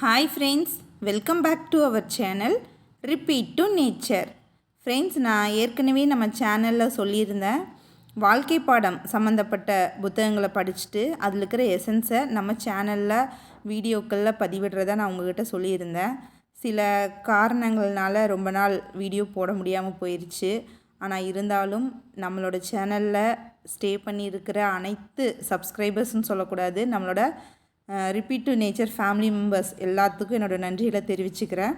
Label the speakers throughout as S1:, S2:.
S1: Hi friends welcome back to our channel repeat to nature friends நான் ஏற்கனவே நம்ம சேனலில் சொல்லியிருந்தேன் வாழ்க்கை பாடம் சம்மந்தப்பட்ட புத்தகங்களை படிச்சுட்டு அதில் இருக்கிற எசன்ஸை நம்ம சேனலில் வீடியோக்களில் பதிவிடுறதா நான் உங்ககிட்ட சொல்லியிருந்தேன். சில காரணங்கள்னால ரொம்ப நாள் வீடியோ போட முடியாமல் போயிடுச்சு ஆனால் இருந்தாலும் நம்மளோட சேனலில் ஸ்டே பண்ணியிருக்கிற அனைத்து சப்ஸ்கிரைபர்ஸ்னு சொல்லக்கூடாது நம்மளோட repeat to nature family members எல்லாத்துக்கும் என்னோடய நன்றிகளை தெரிவிச்சுக்கிறேன்.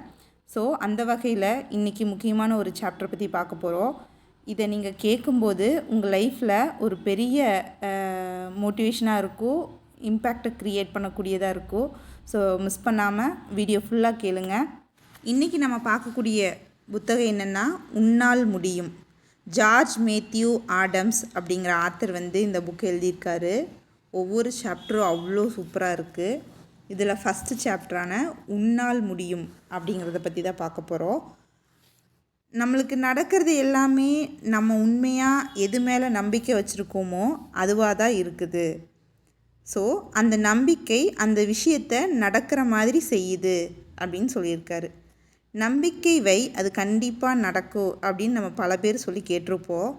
S1: ஸோ அந்த வகையில் இன்றைக்கி முக்கியமான ஒரு சாப்டர் பற்றி பார்க்க போகிறோம் இதை நீங்கள் கேட்கும்போது உங்கள் லைஃப்பில் ஒரு பெரிய மோட்டிவேஷனாக இருக்கும் இம்பேக்டை க்ரியேட் பண்ணக்கூடியதாக இருக்கும். ஸோ மிஸ் பண்ணாமல் வீடியோ ஃபுல்லாக கேளுங்க. இன்றைக்கி நம்ம பார்க்கக்கூடிய புத்தகம் என்னென்னா உன்னால் முடியும். ஜார்ஜ் மேத்யூ ஆடம்ஸ் அப்படிங்கிற ஆத்தர் வந்து இந்த புக் எழுதியிருக்காரு. ஒவ்வொரு சாப்டரும் அவ்வளோ சூப்பராக இருக்குது இதில் ஃபஸ்ட்டு சாப்டரான உன்னால் முடியும் அப்படிங்கிறத பற்றி தான் பார்க்க போகிறோம் நம்மளுக்கு நடக்கிறது எல்லாமே நம்ம உண்மையாக எது மேலே நம்பிக்கை வச்சுருக்கோமோ அதுவாக தான் இருக்குது. ஸோ அந்த நம்பிக்கை அந்த விஷயத்தை நடக்கிற மாதிரி செய்யுது அப்படின்னு சொல்லியிருக்காரு. நம்பிக்கை வை அது கண்டிப்பாக நடக்கும் அப்படின்னு நம்ம பல பேர் சொல்லி கேட்டிருப்போம்.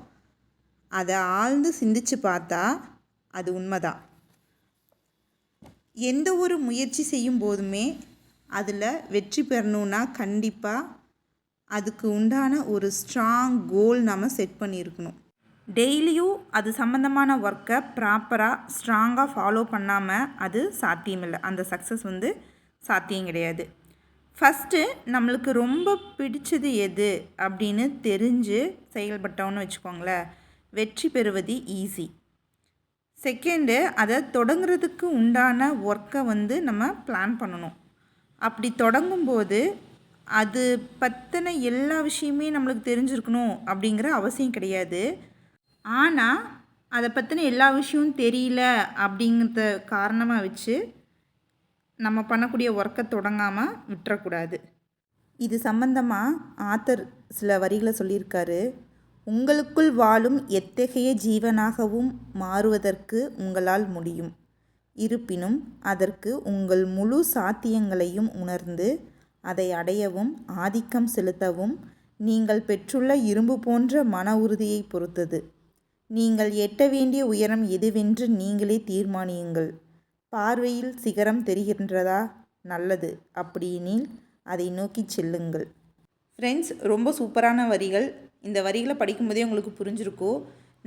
S1: அதை ஆழ்ந்து சிந்திச்சு பார்த்தா அது உண்மைதான் எந்த ஒரு முயற்சி செய்யும் போதுமே அதில் வெற்றி பெறணுன்னா கண்டிப்பாக அதுக்கு உண்டான ஒரு ஸ்ட்ராங் கோல் நம்ம செட் பண்ணியிருக்கணும். டெய்லியும் அது சம்மந்தமான ஒர்க்கை ப்ராப்பராக ஸ்ட்ராங்காக ஃபாலோ பண்ணாமல் அது சாத்தியமில்லை. அந்த சக்ஸஸ் வந்து சாத்தியம் கிடையாது. ஃபஸ்ட்டு நம்மளுக்கு ரொம்ப பிடிச்சது எது அப்படின்னு தெரிஞ்சு செயல்பட்டோன்னு வச்சுக்கோங்களேன். வெற்றி பெறுவது ஈஸி செகண்டு அதை தொடங்குறதுக்கு உண்டான ஒர்க்கை வந்து நம்ம பிளான் பண்ணணும். அப்படி தொடங்கும்போது அது பற்றின எல்லா விஷயமே நம்மளுக்கு தெரிஞ்சிருக்கணும் அப்படிங்கிற அவசியம் கிடையாது. ஆனால் அதை பற்றின எல்லா விஷயமும் தெரியல அப்படிங்கிறத காரணமாக வச்சு நம்ம பண்ணக்கூடிய ஒர்க்கை தொடங்காமல் விட்டுறக்கூடாது. இது சம்பந்தமாக ஆத்தர் சில வரிகளை சொல்லியிருக்காரு. உங்களுக்குள் வாழும் எத்தகைய ஜீவனாகவும் மாறுவதற்கு உங்களால் முடியும். இருப்பினும் அதற்கு உங்கள் முழு சாத்தியங்களையும் உணர்ந்து அதை அடையவும் ஆதிக்கம் செலுத்தவும் நீங்கள் பெற்றுள்ள இரும்பு போன்ற மன உறுதியை பொறுத்தது. நீங்கள் எட்ட வேண்டிய உயரம் எதுவென்று நீங்களே தீர்மானியுங்கள். பார்வையில் சிகரம் தெரிகின்றதா? நல்லது. அப்படியெனில் அதை நோக்கி செல்லுங்கள். ஃப்ரெண்ட்ஸ் ரொம்ப சூப்பரான வரிகள். இந்த வரிகளை படிக்கும்போதே உங்களுக்கு புரிஞ்சிருக்கும்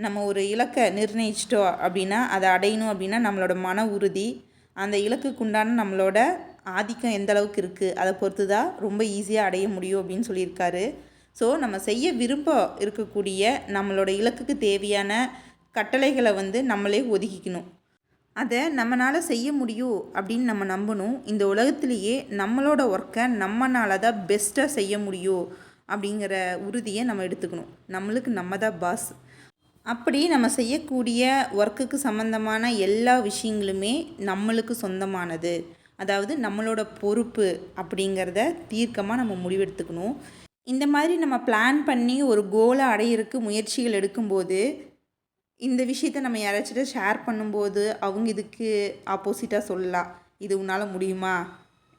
S1: நம்ம ஒரு இலக்கை நிர்ணயிச்சிட்டோம் அப்படின்னா அதை அடையணும் அப்படின்னா நம்மளோட மன உறுதி அந்த இலக்குக்கு உண்டான நம்மளோட ஆதிக்கம் எந்த அளவுக்கு இருக்குது அதை பொறுத்து தான் ரொம்ப ஈஸியாக அடைய முடியும் அப்படின்னு சொல்லியிருக்காரு. ஸோ நம்ம செய்ய விரும்ப இருக்கக்கூடிய நம்மளோட இலக்குக்கு தேவையான கட்டளைகளை வந்து நம்மளே ஒதுக்கிக்கணும். அதை நம்மளால் செய்ய முடியும் அப்படின்னு நம்ம நம்பணும். இந்த உலகத்திலேயே நம்மளோட ஒர்க்கை நம்மளால் தான் பெஸ்ட்டாக செய்ய முடியும். அப்படிங்கிற உறுதியை நம்ம எடுத்துக்கணும். நம்மளுக்கு நம்ம தான் பாஸ் அப்படி நம்ம செய்யக்கூடிய ஒர்க்குக்கு சம்மந்தமான எல்லா விஷயங்களுமே நம்மளுக்கு சொந்தமானது. அதாவது நம்மளோட பொறுப்பு அப்படிங்கிறத தீர்க்கமாக நம்ம முடிவெடுத்துக்கணும். இந்த மாதிரி நம்ம பிளான் பண்ணி ஒரு கோலை அடையிறதுக்கு முயற்சிகள் எடுக்கும்போது இந்த விஷயத்த நம்ம யாராச்சிட்ட ஷேர் பண்ணும்போது அவங்க இதுக்கு ஆப்போசிட்டாக சொல்லலாம். இது உன்னால் முடியுமா?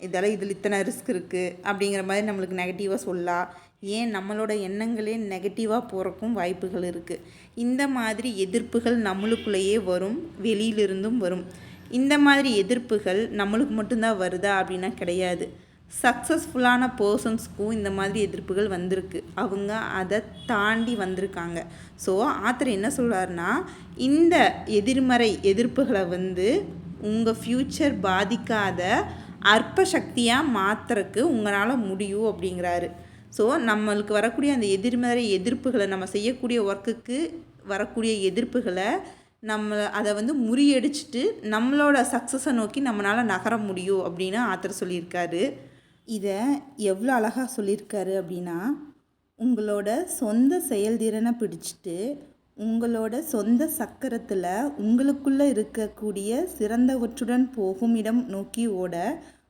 S1: இதெல்லாம் இதில் இத்தனை ரிஸ்க் இருக்குது அப்படிங்கிற மாதிரி நம்மளுக்கு நெகட்டிவாக சொல்லலாம் ஏன் நம்மளோட எண்ணங்களே நெகட்டிவாக போகிறக்கும் வாய்ப்புகள் இருக்குது இந்த மாதிரி எதிர்ப்புகள் நம்மளுக்குள்ளேயே வரும் வெளியிலிருந்தும் வரும். இந்த மாதிரி எதிர்ப்புகள் நம்மளுக்கு மட்டும்தான் வருதா அப்படின்னா கிடையாது. சக்ஸஸ்ஃபுல்லான பர்சன்ஸ்க்கும் இந்த மாதிரி எதிர்ப்புகள் வந்திருக்கு. அவங்க அதை தாண்டி வந்திருக்காங்க. ஸோ ஆத்தர் என்ன சொல்கிறாருன்னா இந்த எதிர்மறை எதிர்ப்புகளை வந்து உங்கள் ஃப்யூச்சர் பாதிக்காத அற்ப சக்தியாக மாற்றுறக்கு உங்களால் முடியும் அப்படிங்கிறாரு. ஸோ நம்மளுக்கு வரக்கூடிய அந்த எதிர்மறை எதிர்ப்புகளை நம்ம செய்யக்கூடிய ஒர்க்குக்கு வரக்கூடிய எதிர்ப்புகளை நம்ம அதை வந்து முறியடிச்சிட்டு நம்மளோட சக்ஸஸை நோக்கி நம்மளால் நகர முடியும் அப்படின்னு ஆத்தர் சொல்லியிருக்காரு. இதை எவ்வளோ அழகாக சொல்லியிருக்காரு அப்படின்னா உங்களோட சொந்த செயல்திறனை பிடிச்சிட்டு உங்களோட சொந்த சக்கரத்தில் உங்களுக்குள்ளே இருக்கக்கூடிய சிறந்தவற்றுடன் போகும் இடம் நோக்கி ஓட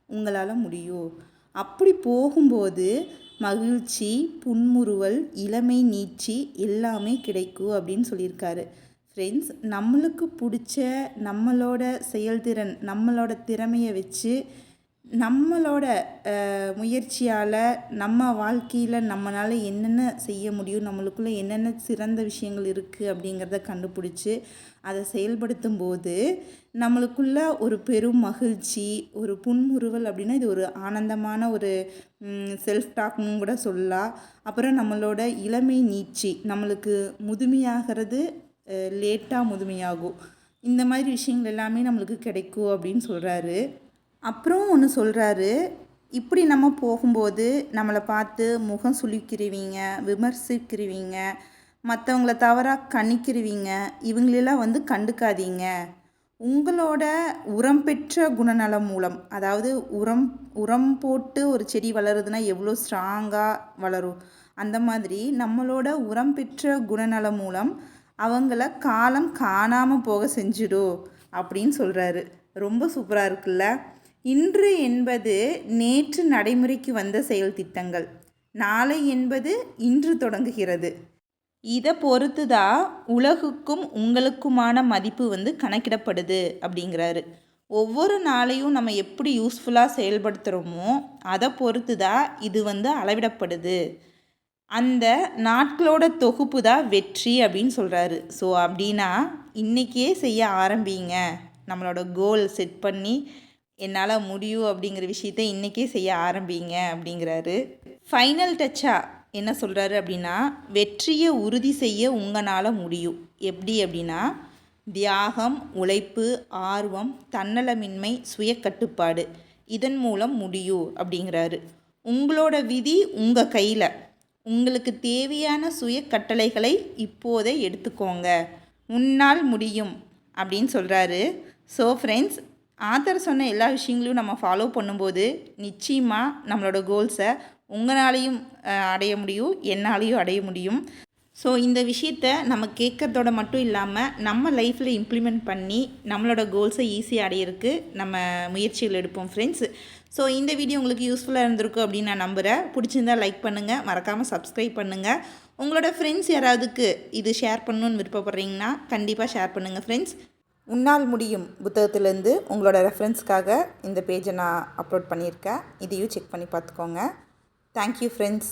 S1: உங்களால் முடியும் அப்படி போகும்போது மகிழ்ச்சி புன்முறுவல் இளமை நீட்சி எல்லாமே கிடைக்கும் அப்படின்னு சொல்லியிருக்காரு. ஃப்ரெண்ட்ஸ் நம்மளுக்கு பிடிச்ச நம்மளோட செயல்திறன் நம்மளோட திறமையை வச்சு நம்மளோட முயற்சியால் நம்ம வாழ்க்கையில் நம்மளால் என்னென்ன செய்ய முடியும் நம்மளுக்குள்ளே என்னென்ன சிறந்த விஷயங்கள் இருக்குது அப்படிங்கிறத கண்டுபிடிச்சி அதை செயல்படுத்தும் போது நம்மளுக்குள்ள ஒரு பெரும் மகிழ்ச்சி ஒரு புன்முறுவல் அப்படின்னா இது ஒரு ஆனந்தமான ஒரு செல்ஃப் டாக்னு கூட சொல்லலாம். அப்புறம் நம்மளோட இளமை நீட்சி நம்மளுக்கு முதுமையாகிறது லேட்டாக முதுமையாகும். இந்த மாதிரி விஷயங்கள் எல்லாமே நம்மளுக்கு கிடைக்கும் அப்படின்னு சொல்கிறாரு அப்புறம் ஒன்று சொல்கிறாரு இப்படி நம்ம போகும்போது நம்மளை பார்த்து முகம் சுழிக்கிறவீங்க விமர்சிக்கிறவீங்க மற்றவங்கள தவறாக கணிக்கிறவீங்க இவங்களெல்லாம் வந்து கண்டுக்காதீங்க. உங்களோட உரம் பெற்ற குணநலம் மூலம் அதாவது உரம் உரம் போட்டு ஒரு செடி வளருதுன்னா எவ்வளோ ஸ்ட்ராங்காக வளரும். அந்த மாதிரி நம்மளோட உரம் பெற்ற குணநலம் மூலம் அவங்கள காலம் காணாமல் போக செஞ்சிடும். அப்படின்னு சொல்கிறாரு ரொம்ப சூப்பராக இருக்குல்ல? இன்று என்பது நேற்று நடைமுறைக்கு வந்த செயல் திட்டங்கள். நாளை என்பது இன்று தொடங்குகிறது. இதை பொறுத்து தான் உலகுக்கும் உங்களுக்குமான மதிப்பு வந்து கணக்கிடப்படுது அப்படிங்கிறாரு. ஒவ்வொரு நாளையும் நம்ம எப்படி யூஸ்ஃபுல்லாக செயல்படுத்துகிறோமோ அதை பொறுத்து தான் இது வந்து அளவிடப்படுது. அந்த நாட்களோட தொகுப்பு தான் வெற்றி அப்படின்னு சொல்கிறாரு ஸோ அப்படின்னா இன்றைக்கே செய்ய ஆரம்பிங்க. நம்மளோட கோல் செட் பண்ணி என்னால் முடியும் அப்படிங்கிற விஷயத்த இன்றைக்கே செய்ய ஆரம்பிங்க அப்படிங்கிறாரு. ஃபைனல் டச்சாக என்ன சொல்கிறாரு அப்படின்னா வெற்றியை உறுதி செய்ய உங்களால் முடியும். எப்படி அப்படின்னா தியாகம் உழைப்பு ஆர்வம் தன்னலமின்மை சுய கட்டுப்பாடு இதன் மூலம் முடியும் அப்படிங்கிறாரு. உங்களோட விதி உங்கள் கையில். உங்களுக்கு தேவையான சுய கட்டளைகளை இப்போதே எடுத்துக்கோங்க. உன்னால் முடியும் அப்படின்னு சொல்கிறாரு ஸோ ஃப்ரெண்ட்ஸ் ஆத்தர் சொன்ன எல்லா விஷயங்களையும் நம்ம ஃபாலோ பண்ணும்போது நிச்சயமாக நம்மளோட கோல்ஸை உங்களாலையும் அடைய முடியும் என்னாலையும் அடைய முடியும். ஸோ இந்த விஷயத்த நம்ம கேட்குறதோட மட்டும் இல்லாமல் நம்ம லைஃப்பில் இம்ப்ளிமெண்ட் பண்ணி நம்மளோட கோல்ஸை ஈஸியாக அடையிறதுக்கு நம்ம முயற்சிகள் எடுப்போம் ஃப்ரெண்ட்ஸ் ஸோ இந்த வீடியோ உங்களுக்கு யூஸ்ஃபுல்லாக இருந்திருக்கும் அப்படின்னு நான் நம்புகிறேன் பிடிச்சிருந்தால் லைக் பண்ணுங்கள் மறக்காமல் சப்ஸ்கிரைப் பண்ணுங்கள் உங்களோட ஃப்ரெண்ட்ஸ் யாராவதுக்கு இது ஷேர் பண்ணணுன்னு விருப்பப்படுறீங்கன்னா கண்டிப்பாக ஷேர் பண்ணுங்கள் ஃப்ரெண்ட்ஸ் உன்னால் முடியும் புத்தகத்திலேருந்து உங்களோட ரெஃபரன்ஸ்க்காக இந்த பேஜை நான் அப்லோட் பண்ணியிருக்கேன். இதையும் செக் பண்ணி பார்த்துக்கோங்க. Thank you friends